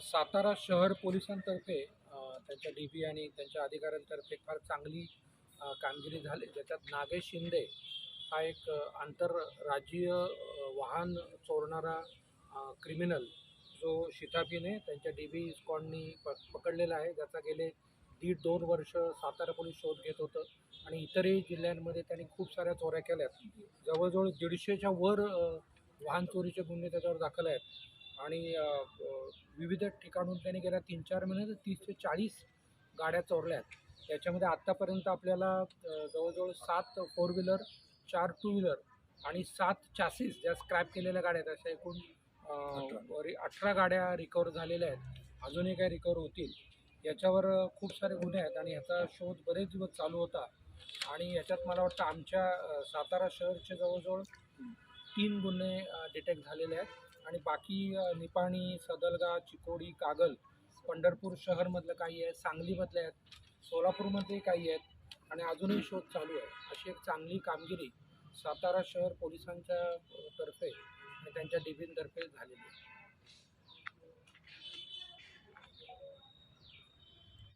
सातारा शहर पोलिसांतर्फे त्यांच्या डी बी आणि त्यांच्या अधिकाऱ्यांतर्फे फार चांगली कामगिरी झाली. ज्याच्यात नागेश शिंदे हा एक आंतरराज्यीय वाहन चोरणारा क्रिमिनल जो शिताफीने त्यांच्या डी बी इस्कॉननी प पकडलेला आहे. ज्याचा गेले दीड दोन वर्ष सातारा पोलीस शोध घेत होतं आणि इतरही जिल्ह्यांमध्ये त्यांनी खूप साऱ्या चोऱ्या केल्यात. जवळजवळ दीडशेच्या वर वाहन चोरीचे गुन्हे त्याच्यावर दाखल आहेत. आणि विविध ठिकाणून त्यांनी गेल्या तीन चार महिन्यात तीस ते चाळीस गाड्या चोरल्या आहेत त्याच्यामध्ये आत्तापर्यंत आपल्याला जवळजवळ सात फोर व्हीलर चार टू व्हीलर आणि सात चासीस ज्या स्क्रॅप केलेल्या गाड्या आहेत अशा एकूण अठरा. गाड्या रिकवर झालेल्या आहेत. अजूनही काही रिकवर होतील. याच्यावर खूप सारे गुन्हे आहेत आणि ह्याचा शोध बरेच दिवस चालू होता. आणि याच्यात मला वाटतं आमच्या सातारा शहरचे जवळजवळ तीन गुन्हे डिटेक्ट झालेले आहेत. आणि बाकी निपाणी सदलगा चिकोडी कागल पंढरपूर शहरमधलं काही आहे सांगलीमधले आहेत सोलापूरमध्ये काही आहेत आणि अजूनही शोध चालू आहे. अशी एक चांगली कामगिरी सातारा शहर पोलिसांच्या तर्फे आणि त्यांच्या डिबींतर्फे झालेली आहे.